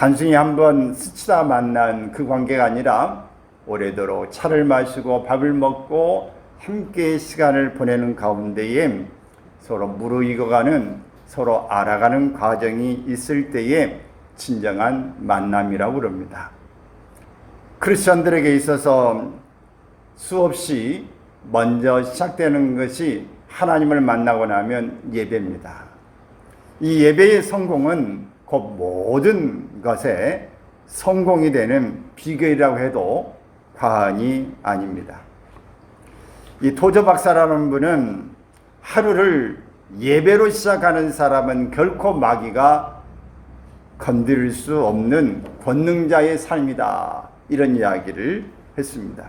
단순히 한번 스치다 만난 그 관계가 아니라 오래도록 차를 마시고 밥을 먹고 함께 시간을 보내는 가운데에 서로 무르익어가는 서로 알아가는 과정이 있을 때에 진정한 만남이라고 그럽니다. 크리스천들에게 있어서 수없이 먼저 시작되는 것이 하나님을 만나고 나면 예배입니다. 이 예배의 성공은 곧 모든 것에 성공이 되는 비결이라고 해도 과언이 아닙니다. 이 도저 박사라는 분은 하루를 예배로 시작하는 사람은 결코 마귀가 건드릴 수 없는 권능자의 삶이다. 이런 이야기를 했습니다.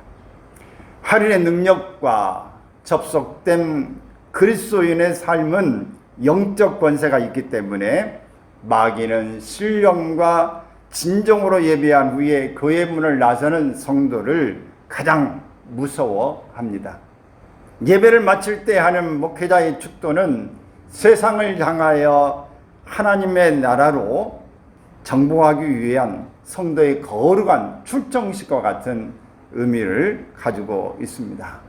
하루의 능력과 접속된 그리스도인의 삶은 영적 권세가 있기 때문에 마귀는 신령과 진정으로 예배한 후에 그의 문을 나서는 성도를 가장 무서워합니다. 예배를 마칠 때 하는 목회자의 축도는 세상을 향하여 하나님의 나라로 정복하기 위한 성도의 거룩한 출정식과 같은 의미를 가지고 있습니다.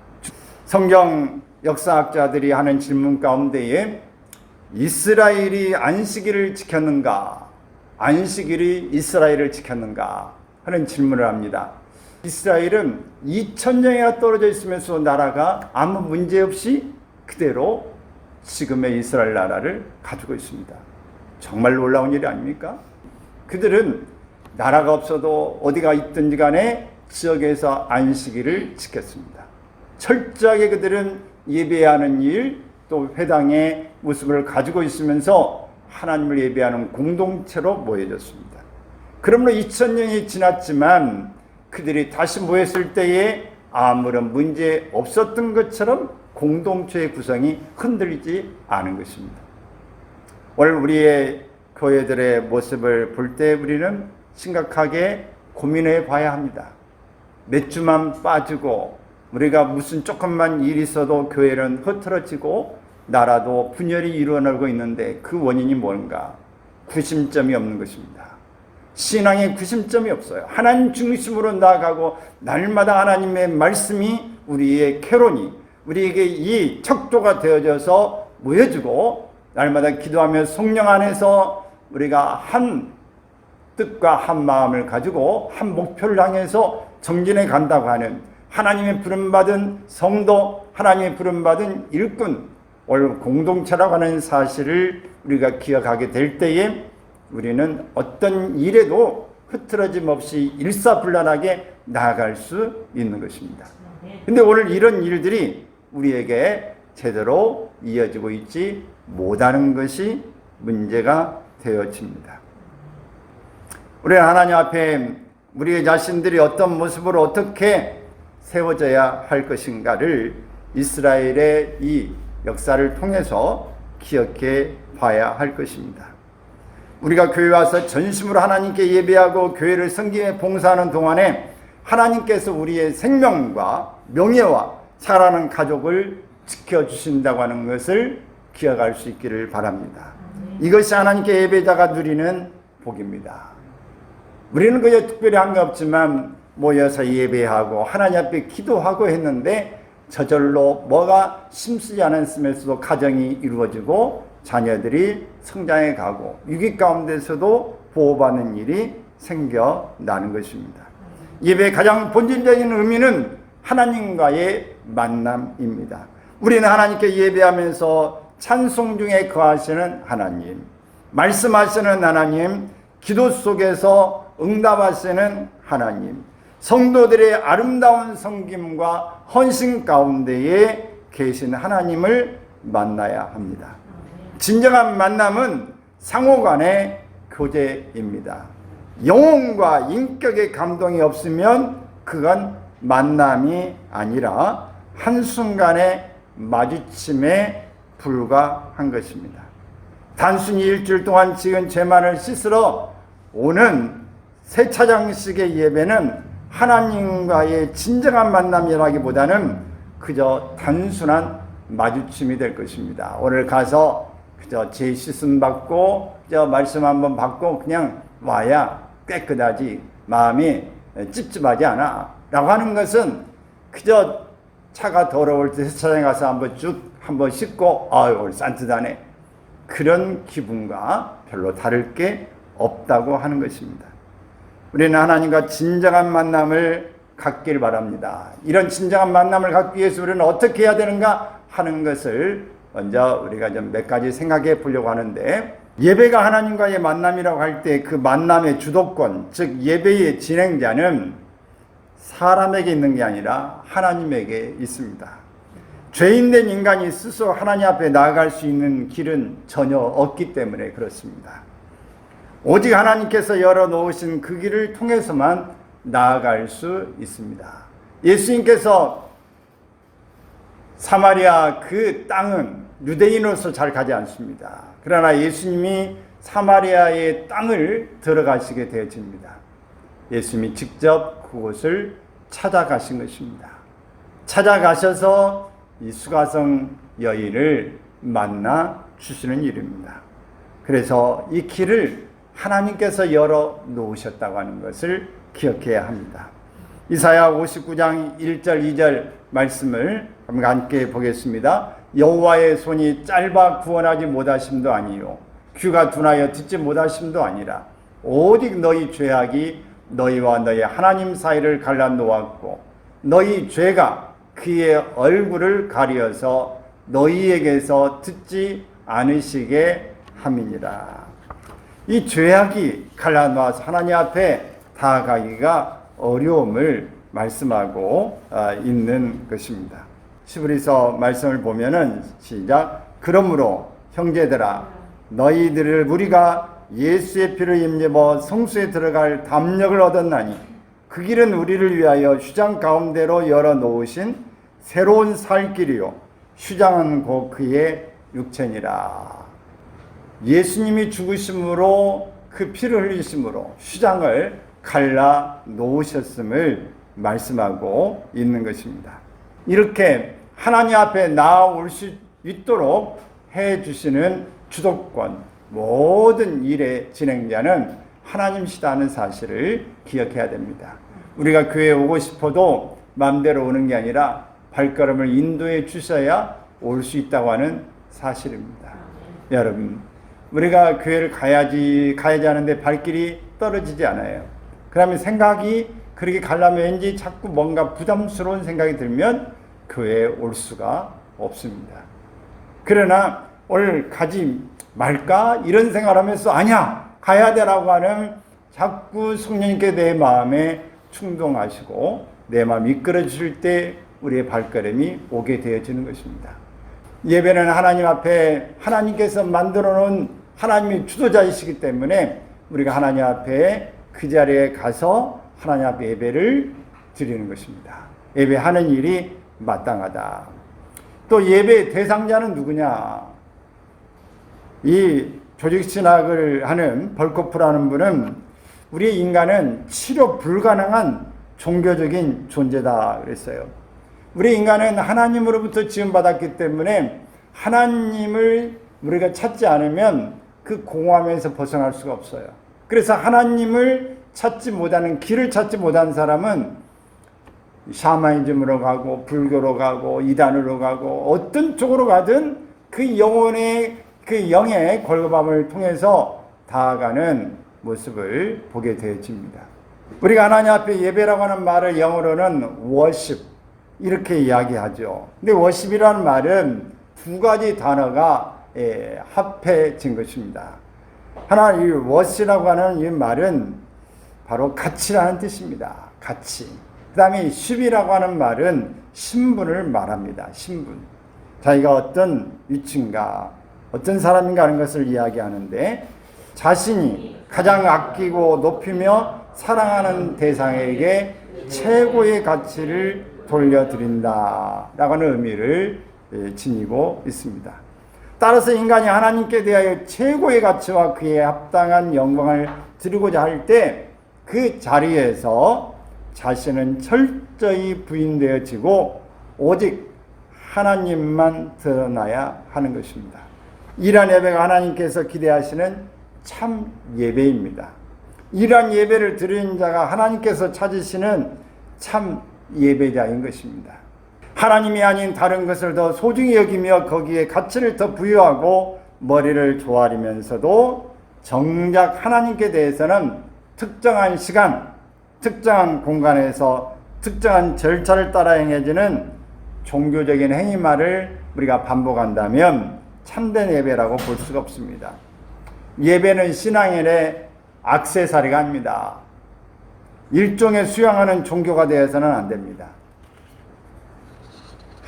성경 역사학자들이 하는 질문 가운데에 이스라엘이 안식일을 지켰는가? 안식일이 이스라엘을 지켰는가? 하는 질문을 합니다. 이스라엘은 2000년이나 떨어져 있으면서 나라가 아무 문제 없이 그대로 지금의 이스라엘 나라를 가지고 있습니다. 정말 놀라운 일이 아닙니까? 그들은 나라가 없어도 어디가 있든지 간에 지역에서 안식일을 지켰습니다. 철저하게 그들은 예배하는 일, 또 회당의 모습을 가지고 있으면서 하나님을 예배하는 공동체로 모여졌습니다. 그러므로 2000년이 지났지만 그들이 다시 모였을 때에 아무런 문제 없었던 것처럼 공동체의 구성이 흔들리지 않은 것입니다. 오늘 우리의 교회들의 모습을 볼 때 우리는 심각하게 고민해 봐야 합니다. 몇 주만 빠지고 우리가 무슨 조금만 일 있어도 교회는 흐트러지고 나라도 분열이 일어나고 있는데 그 원인이 뭔가? 구심점이 없는 것입니다. 신앙에 구심점이 없어요. 하나님 중심으로 나아가고 날마다 하나님의 말씀이 우리의 캐론이 우리에게 이 척도가 되어져서 모여주고 날마다 기도하며 성령 안에서 우리가 한 뜻과 한 마음을 가지고 한 목표를 향해서 정진해 간다고 하는 하나님의 부름받은 성도, 하나님의 부름받은 일꾼, 오늘 공동체라고 하는 사실을 우리가 기억하게 될 때에 우리는 어떤 일에도 흐트러짐 없이 일사불란하게 나아갈 수 있는 것입니다. 근데 오늘 이런 일들이 우리에게 제대로 이어지고 있지 못하는 것이 문제가 되어집니다. 우리 하나님 앞에 우리 자신들이 어떤 모습으로 어떻게 세워져야 할 것인가를 이스라엘의 이 역사를 통해서 기억해 봐야 할 것입니다. 우리가 교회 와서 전심으로 하나님께 예배하고 교회를 성김에 봉사하는 동안에 하나님께서 우리의 생명과 명예와 사랑하는 가족을 지켜주신다고 하는 것을 기억할 수 있기를 바랍니다. 이것이 하나님께 예배자가 누리는 복입니다. 우리는 그저 특별히 한 게 없지만 모여서 예배하고 하나님 앞에 기도하고 했는데 저절로 뭐가 심쓰지 않았음에도 가정이 이루어지고 자녀들이 성장해 가고 위기 가운데서도 보호받는 일이 생겨나는 것입니다. 예배의 가장 본질적인 의미는 하나님과의 만남입니다. 우리는 하나님께 예배하면서 찬송 중에 거하시는 하나님, 말씀하시는 하나님, 기도 속에서 응답하시는 하나님, 성도들의 아름다운 성김과 헌신 가운데에 계신 하나님을 만나야 합니다. 진정한 만남은 상호 간의 교제입니다. 영혼과 인격의 감동이 없으면 그건 만남이 아니라 한순간의 마주침에 불과한 것입니다. 단순히 일주일 동안 지은 죄만을 씻으러 오는 세차장식의 예배는 하나님과의 진정한 만남이라기보다는 그저 단순한 마주침이 될 것입니다. 오늘 가서 그저 제 씻음 받고 저 말씀 한번 받고 그냥 와야 깨끗하지 마음이 찝찝하지 않아. 라고 하는 것은 그저 차가 더러울 때 세차장에 가서 한번 쭉 한번 씻고 아유 오늘 산뜻하네. 그런 기분과 별로 다를 게 없다고 하는 것입니다. 우리는 하나님과 진정한 만남을 갖길 바랍니다. 이런 진정한 만남을 갖기 위해서 우리는 어떻게 해야 되는가 하는 것을 먼저 우리가 좀 몇 가지 생각해 보려고 하는데 예배가 하나님과의 만남이라고 할 때 그 만남의 주도권, 즉 예배의 진행자는 사람에게 있는 게 아니라 하나님에게 있습니다. 죄인된 인간이 스스로 하나님 앞에 나아갈 수 있는 길은 전혀 없기 때문에 그렇습니다. 오직 하나님께서 열어놓으신 그 길을 통해서만 나아갈 수 있습니다. 예수님께서 사마리아 그 땅은 유대인으로서 잘 가지 않습니다. 그러나 예수님이 사마리아의 땅을 들어가시게 되어집니다. 예수님이 직접 그곳을 찾아가신 것입니다. 찾아가셔서 이 수가성 여인을 만나 주시는 일입니다. 그래서 이 길을 하나님께서 열어 놓으셨다고 하는 것을 기억해야 합니다. 이사야 59장 1절 2절 말씀을 함께 보겠습니다. 여호와의 손이 짧아 구원하지 못하심도 아니요 귀가 둔하여 듣지 못하심도 아니라 오직 너희 죄악이 너희와 너희 하나님 사이를 갈라 놓았고 너희 죄가 그의 얼굴을 가리어서 너희에게서 듣지 않으시게 함이니라. 이 죄악이 갈라놓아서 하나님 앞에 다가가기가 어려움을 말씀하고 아, 있는 것입니다. 시브리서 말씀을 보면은 시작 그러므로 형제들아 너희들을 우리가 예수의 피를 입념어 성수에 들어갈 담력을 얻었나니 그 길은 우리를 위하여 휴장 가운데로 열어 놓으신 새로운 살 길이요 휴장은 곧 그의 육체니라. 예수님이 죽으심으로 그 피를 흘리심으로 휴장을 갈라 놓으셨음을 말씀하고 있는 것입니다. 이렇게 하나님 앞에 나아올 수 있도록 해 주시는 주도권, 모든 일의 진행자는 하나님시다는 사실을 기억해야 됩니다. 우리가 교회에 오고 싶어도 마음대로 오는 게 아니라 발걸음을 인도해 주셔야 올 수 있다고 하는 사실입니다. 여러분, 우리가 교회를 가야지, 가야지 하는데 발길이 떨어지지 않아요. 그러면 생각이 그렇게 가려면 왠지 자꾸 뭔가 부담스러운 생각이 들면 교회에 올 수가 없습니다. 그러나 오늘 가지 말까? 이런 생각을 하면서 아니야! 가야 되라고 하는 자꾸 성령님께 내 마음에 충동하시고 내 마음 이끌어 주실 때 우리의 발걸음이 오게 되어지는 것입니다. 예배는 하나님 앞에 하나님께서 만들어 놓은 하나님이 주도자이시기 때문에 우리가 하나님 앞에 그 자리에 가서 하나님 앞에 예배를 드리는 것입니다. 예배하는 일이 마땅하다. 또 예배 대상자는 누구냐? 이 조직 신학을 하는 벌코프라는 분은 우리 인간은 치료 불가능한 종교적인 존재다 그랬어요. 우리 인간은 하나님으로부터 지음받았기 때문에 하나님을 우리가 찾지 않으면 그 공허함에서 벗어날 수가 없어요. 그래서 하나님을 찾지 못하는 길을 찾지 못한 사람은 샤머니즘으로 가고 불교로 가고 이단으로 가고 어떤 쪽으로 가든 그 영혼의 그 영의 골고밤을 통해서 다가가는 모습을 보게 되어집니다. 우리가 하나님 앞에 예배라고 하는 말을 영어로는 worship 이렇게 이야기하죠. 근데 worship이라는 말은 두 가지 단어가 예, 합해진 것입니다. 하나 이 worship이라고 하는 이 말은 바로 가치라는 뜻입니다. 가치. 그 다음에 십이라고 하는 말은 신분을 말합니다. 신분. 자기가 어떤 위치인가, 어떤 사람인가 하는 것을 이야기하는데 자신이 가장 아끼고 높이며 사랑하는 대상에게 최고의 가치를 돌려드린다. 라고 하는 의미를 예, 지니고 있습니다. 따라서 인간이 하나님께 대하여 최고의 가치와 그에 합당한 영광을 드리고자 할 때 그 자리에서 자신은 철저히 부인되어지고 오직 하나님만 드러나야 하는 것입니다. 이러한 예배가 하나님께서 기대하시는 참 예배입니다. 이러한 예배를 드리는 자가 하나님께서 찾으시는 참 예배자인 것입니다. 하나님이 아닌 다른 것을 더 소중히 여기며 거기에 가치를 더 부여하고 머리를 조아리면서도 정작 하나님께 대해서는 특정한 시간, 특정한 공간에서 특정한 절차를 따라 행해지는 종교적인 행위말을 우리가 반복한다면 참된 예배라고 볼 수가 없습니다. 예배는 신앙인의 악세사리가 아닙니다. 일종의 수양하는 종교가 되어서는 안 됩니다.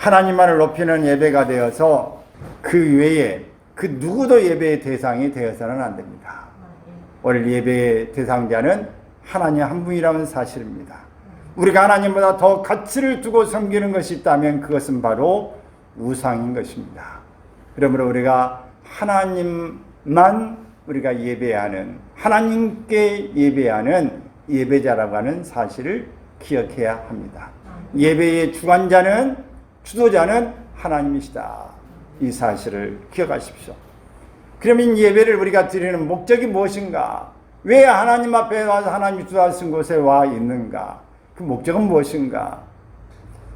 하나님만을 높이는 예배가 되어서 그 외에 그 누구도 예배의 대상이 되어서는 안 됩니다. 오늘 예배의 대상자는 하나님 한 분이라는 사실입니다. 우리가 하나님보다 더 가치를 두고 섬기는 것이 있다면 그것은 바로 우상인 것입니다. 그러므로 우리가 하나님만 우리가 예배하는 하나님께 예배하는 예배자라고 하는 사실을 기억해야 합니다. 예배의 주관자는 주도자는 하나님이시다. 이 사실을 기억하십시오. 그러면 예배를 우리가 드리는 목적이 무엇인가? 왜 하나님 앞에 와서 하나님이 주하신 곳에 와 있는가? 그 목적은 무엇인가?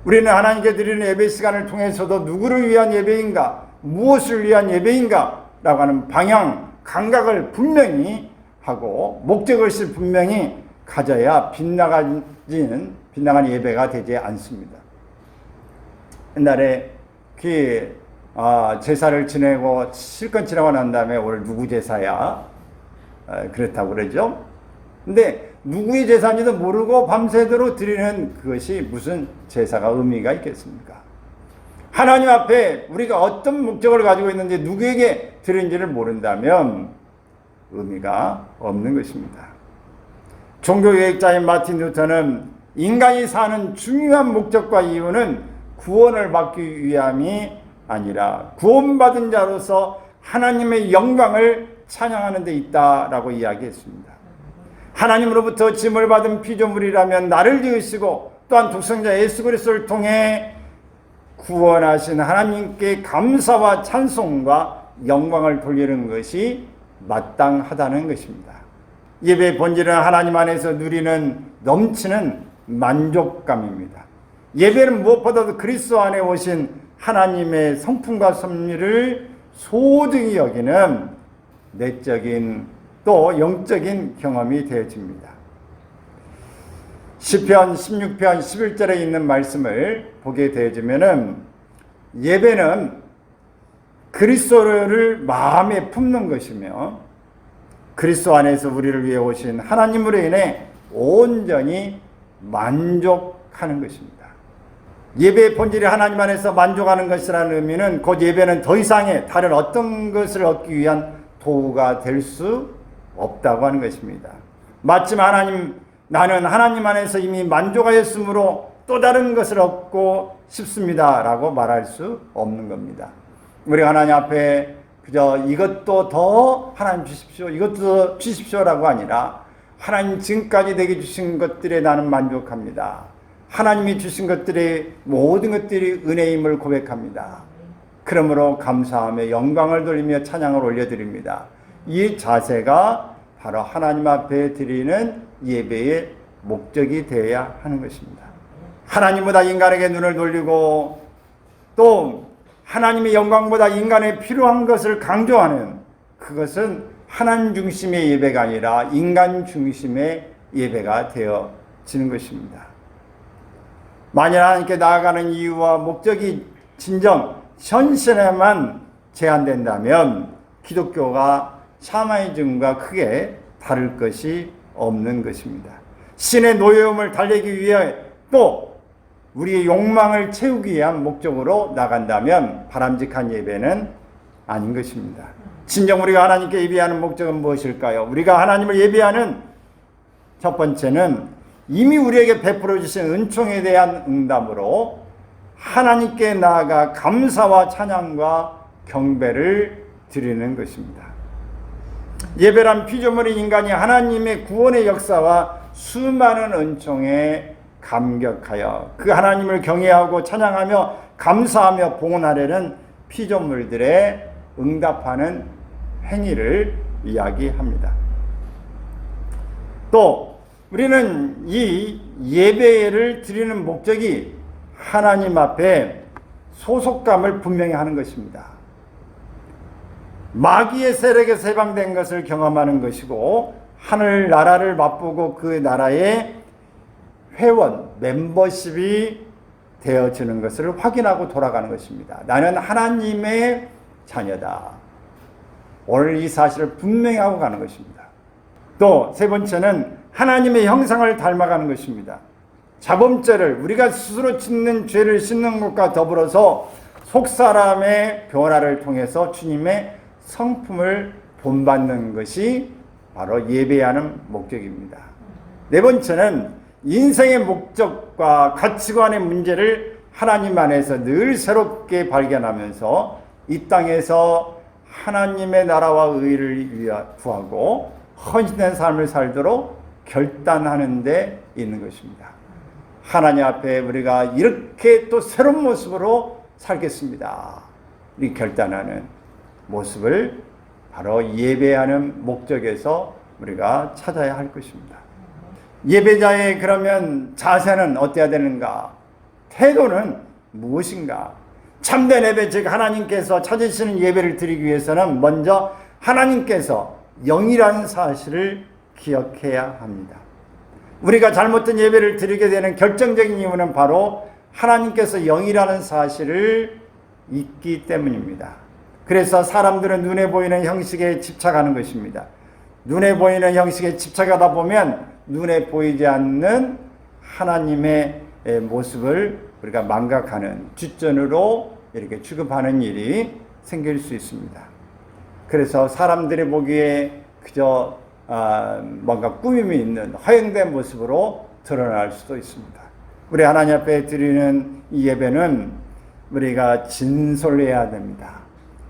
우리는 하나님께 드리는 예배 시간을 통해서도 누구를 위한 예배인가? 무엇을 위한 예배인가? 라고 하는 방향, 감각을 분명히 하고 목적을 분명히 가져야 빗나가지는 빗나가는 예배가 되지 않습니다. 옛날에 그 아, 제사를 지내고 실컷 지나고 난 다음에 오늘 누구 제사야? 아, 그렇다고 그러죠. 근데 누구의 제사인지도 모르고 밤새도록 드리는 그것이 무슨 제사가 의미가 있겠습니까? 하나님 앞에 우리가 어떤 목적을 가지고 있는지 누구에게 드리는지를 모른다면 의미가 없는 것입니다. 종교개혁자인 마틴 루터는 인간이 사는 중요한 목적과 이유는 구원을 받기 위함이 아니라 구원받은 자로서 하나님의 영광을 찬양하는 데 있다라고 이야기했습니다. 하나님으로부터 짐을 받은 피조물이라면 나를 지으시고 또한 독생자 예수 그리스도를 통해 구원하신 하나님께 감사와 찬송과 영광을 돌리는 것이 마땅하다는 것입니다. 예배 본질은 하나님 안에서 누리는 넘치는 만족감입니다. 예배는 무엇보다도 그리스도 안에 오신 하나님의 성품과 섭리를 소중히 여기는 내적인 또 영적인 경험이 되어집니다. 시편 16편 11절에 있는 말씀을 보게 되어지면은 예배는 그리스도를 마음에 품는 것이며 그리스도 안에서 우리를 위해 오신 하나님으로 인해 온전히 만족하는 것입니다. 예배의 본질이 하나님 안에서 만족하는 것이라는 의미는 곧 예배는 더 이상의 다른 어떤 것을 얻기 위한 도구가 될 수 없다고 하는 것입니다. 마침 하나님, 나는 하나님 안에서 이미 만족하였으므로 또 다른 것을 얻고 싶습니다. 라고 말할 수 없는 겁니다. 우리 하나님 앞에 그저 이것도 더 하나님 주십시오. 이것도 더 주십시오 라고 아니라 하나님 지금까지 내게 주신 것들에 나는 만족합니다. 하나님이 주신 것들의 모든 것들이 은혜임을 고백합니다. 그러므로 감사하며 영광을 돌리며 찬양을 올려드립니다. 이 자세가 바로 하나님 앞에 드리는 예배의 목적이 되어야 하는 것입니다. 하나님보다 인간에게 눈을 돌리고 또 하나님의 영광보다 인간의 필요한 것을 강조하는 그것은 하나님 중심의 예배가 아니라 인간 중심의 예배가 되어지는 것입니다. 만일 하나님께 나아가는 이유와 목적이 진정 현실에만 제한된다면 기독교가 샤마니즘과 크게 다를 것이 없는 것입니다. 신의 노여움을 달래기 위해 또 우리의 욕망을 채우기 위한 목적으로 나간다면 바람직한 예배는 아닌 것입니다. 진정 우리가 하나님께 예배하는 목적은 무엇일까요? 우리가 하나님을 예배하는 첫 번째는 이미 우리에게 베풀어 주신 은총에 대한 응답으로 하나님께 나아가 감사와 찬양과 경배를 드리는 것입니다. 예배란 피조물인 인간이 하나님의 구원의 역사와 수많은 은총에 감격하여 그 하나님을 경외하고 찬양하며 감사하며 봉헌하려는 피조물들의 응답하는 행위를 이야기합니다. 또 우리는 이 예배를 드리는 목적이 하나님 앞에 소속감을 분명히 하는 것입니다. 마귀의 세력에서 해방된 것을 경험하는 것이고 하늘 나라를 맛보고 그 나라의 회원 멤버십이 되어지는 것을 확인하고 돌아가는 것입니다. 나는 하나님의 자녀다. 오늘 이 사실을 분명히 하고 가는 것입니다. 또 세 번째는 하나님의 형상을 닮아가는 것입니다. 자범죄를 우리가 스스로 짓는 죄를 씻는 것과 더불어서 속사람의 변화를 통해서 주님의 성품을 본받는 것이 바로 예배하는 목적입니다. 네 번째는 인생의 목적과 가치관의 문제를 하나님 안에서 늘 새롭게 발견하면서 이 땅에서 하나님의 나라와 의를 구하고 헌신된 삶을 살도록 결단하는 데 있는 것입니다. 하나님 앞에 우리가 이렇게 또 새로운 모습으로 살겠습니다. 이 결단하는 모습을 바로 예배하는 목적에서 우리가 찾아야 할 것입니다. 예배자의 그러면 자세는 어때야 되는가? 태도는 무엇인가? 참된 예배, 즉 하나님께서 찾으시는 예배를 드리기 위해서는 먼저 하나님께서 영이라는 사실을 기억해야 합니다. 우리가 잘못된 예배를 드리게 되는 결정적인 이유는 바로 하나님께서 영이라는 사실을 잊기 때문입니다. 그래서 사람들은 눈에 보이는 형식에 집착하는 것입니다. 눈에 보이는 형식에 집착하다 보면 눈에 보이지 않는 하나님의 모습을 우리가 망각하는 뒷전으로 이렇게 취급하는 일이 생길 수 있습니다. 그래서 사람들이 보기에 그저 아, 뭔가 꾸밈이 있는 허영된 모습으로 드러날 수도 있습니다. 우리 하나님 앞에 드리는 이 예배는 우리가 진솔해야 됩니다.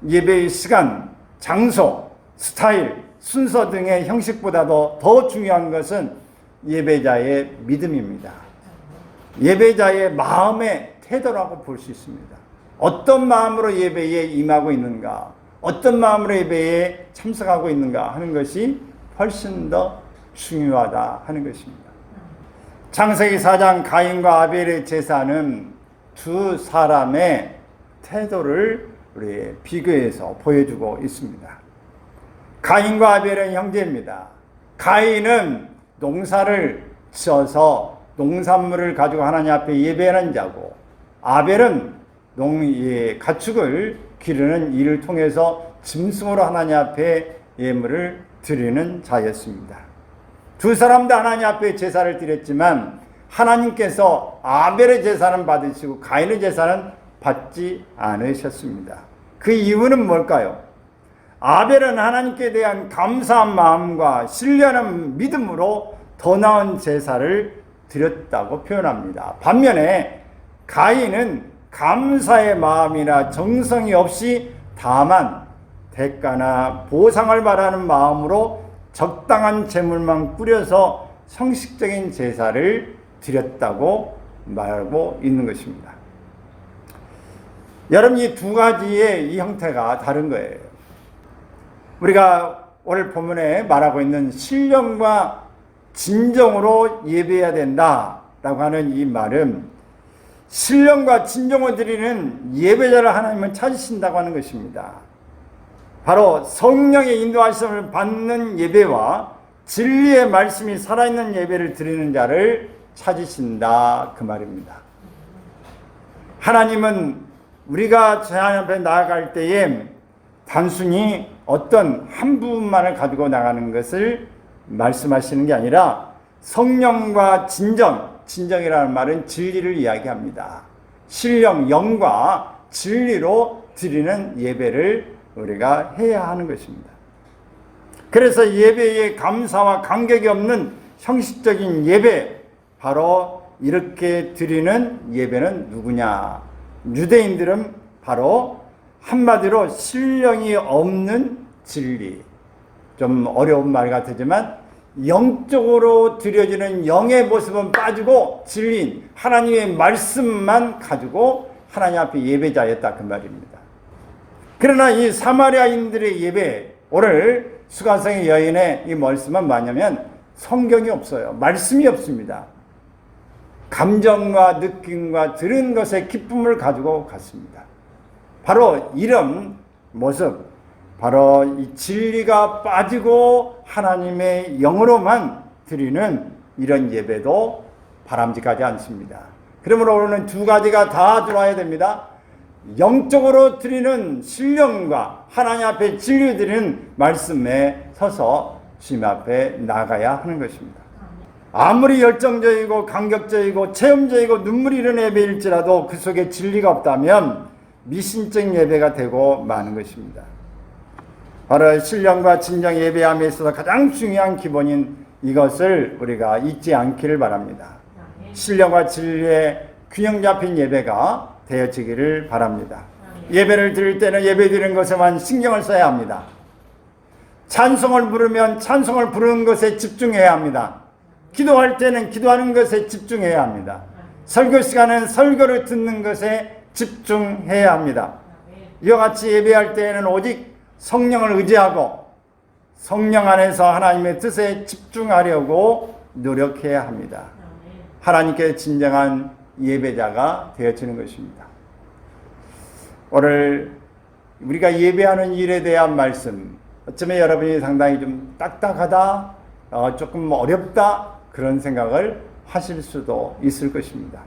예배의 시간, 장소, 스타일, 순서 등의 형식보다도 더 중요한 것은 예배자의 믿음입니다. 예배자의 마음의 태도라고 볼 수 있습니다. 어떤 마음으로 예배에 임하고 있는가, 어떤 마음으로 예배에 참석하고 있는가 하는 것이 훨씬 더 중요하다 하는 것입니다. 창세기 4장 가인과 아벨의 제사는 두 사람의 태도를 우리 비교해서 보여주고 있습니다. 가인과 아벨은 형제입니다. 가인은 농사를 지어서 농산물을 가지고 하나님 앞에 예배하는 자고 아벨은 농, 예, 가축을 기르는 일을 통해서 짐승으로 하나님 앞에 예물을 드리는 자였습니다. 두 사람 다 하나님 앞에 제사를 드렸지만 하나님께서 아벨의 제사는 받으시고 가인의 제사는 받지 않으셨습니다. 그 이유는 뭘까요? 아벨은 하나님께 대한 감사한 마음과 신뢰하는 믿음으로 더 나은 제사를 드렸다고 표현합니다. 반면에 가인은 감사의 마음이나 정성이 없이 다만 대가나 보상을 바라는 마음으로 적당한 재물만 꾸려서 성식적인 제사를 드렸다고 말하고 있는 것입니다. 여러분 이 두 가지의 이 형태가 다른 거예요. 우리가 오늘 본문에 말하고 있는 신령과 진정으로 예배해야 된다라고 하는 이 말은 신령과 진정을 드리는 예배자를 하나님은 찾으신다고 하는 것입니다. 바로 성령의 인도하심을 받는 예배와 진리의 말씀이 살아있는 예배를 드리는 자를 찾으신다 그 말입니다. 하나님은 우리가 하나님 앞에 나아갈 때에 단순히 어떤 한 부분만을 가지고 나가는 것을 말씀하시는 게 아니라 성령과 진정, 진정이라는 말은 진리를 이야기합니다. 신령, 영과 진리로 드리는 예배를 우리가 해야 하는 것입니다. 그래서 예배에 감사와 간격이 없는 형식적인 예배, 바로 이렇게 드리는 예배는 누구냐? 유대인들은 바로 한마디로 신령이 없는 진리. 좀 어려운 말 같지만 영적으로 드려지는 영의 모습은 빠지고 진리인 하나님의 말씀만 가지고 하나님 앞에 예배자였다 그 말입니다. 그러나 이 사마리아인들의 예배 오늘 수가성의 여인의 이 말씀은 뭐냐면 성경이 없어요. 말씀이 없습니다. 감정과 느낌과 들은 것의 기쁨을 가지고 갔습니다. 바로 이런 모습, 바로 이 진리가 빠지고 하나님의 영으로만 드리는 이런 예배도 바람직하지 않습니다. 그러므로 오늘은 두 가지가 다 들어와야 됩니다. 영적으로 드리는 신령과 하나님 앞에 진리 드리는 말씀에 서서 주님 앞에 나가야 하는 것입니다. 아무리 열정적이고 감격적이고 체험적이고 눈물이 흐르는 예배일지라도 그 속에 진리가 없다면 미신적 예배가 되고 마는 것입니다. 바로 신령과 진정 예배함에 있어서 가장 중요한 기본인 이것을 우리가 잊지 않기를 바랍니다. 신령과 진리의 균형 잡힌 예배가 되어지기를 바랍니다. 예배를 드릴 때는 예배 드리는 것에만 신경을 써야 합니다. 찬송을 부르면 찬송을 부르는 것에 집중해야 합니다. 기도할 때는 기도하는 것에 집중해야 합니다. 설교 시간은 설교를 듣는 것에 집중해야 합니다. 이와 같이 예배할 때에는 오직 성령을 의지하고 성령 안에서 하나님의 뜻에 집중하려고 노력해야 합니다. 하나님께 진정한 예배자가 되어지는 것입니다. 오늘 우리가 예배하는 일에 대한 말씀, 어쩌면 여러분이 상당히 좀 딱딱하다, 어, 조금 어렵다, 그런 생각을 하실 수도 있을 것입니다.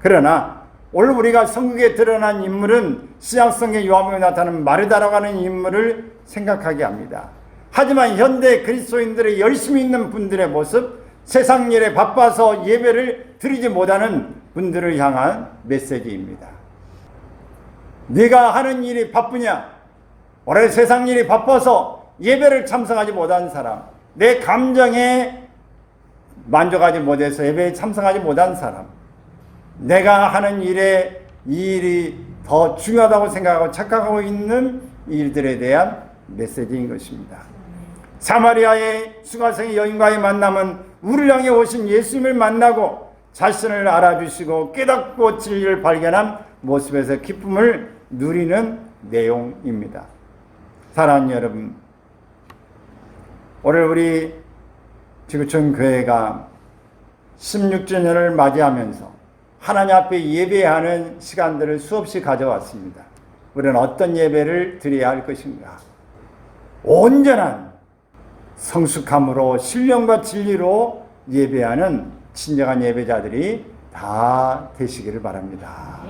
그러나 오늘 우리가 성경에 드러난 인물은 신약성경 요한복음에 나타나는 마르다라고 하는 인물을 생각하게 합니다. 하지만 현대 그리스도인들의 열심히 있는 분들의 모습, 세상 일에 바빠서 예배를 드리지 못하는 분들을 향한 메시지입니다. 네가 하는 일이 바쁘냐? 올해 세상 일이 바빠서 예배를 참석하지 못한 사람, 내 감정에 만족하지 못해서 예배에 참석하지 못한 사람, 내가 하는 일에 이 일이 더 중요하다고 생각하고 착각하고 있는 일들에 대한 메시지인 것입니다. 사마리아의 수가성의 여인과의 만남은 우리를 향해 오신 예수님을 만나고 자신을 알아주시고 깨닫고 진리를 발견한 모습에서 기쁨을 누리는 내용입니다. 사랑하는 여러분, 오늘 우리 지구촌 교회가 16주년을 맞이하면서 하나님 앞에 예배하는 시간들을 수없이 가져왔습니다. 우리는 어떤 예배를 드려야 할 것인가? 온전한 성숙함으로 신령과 진리로 예배하는 진정한 예배자들이 다 되시기를 바랍니다.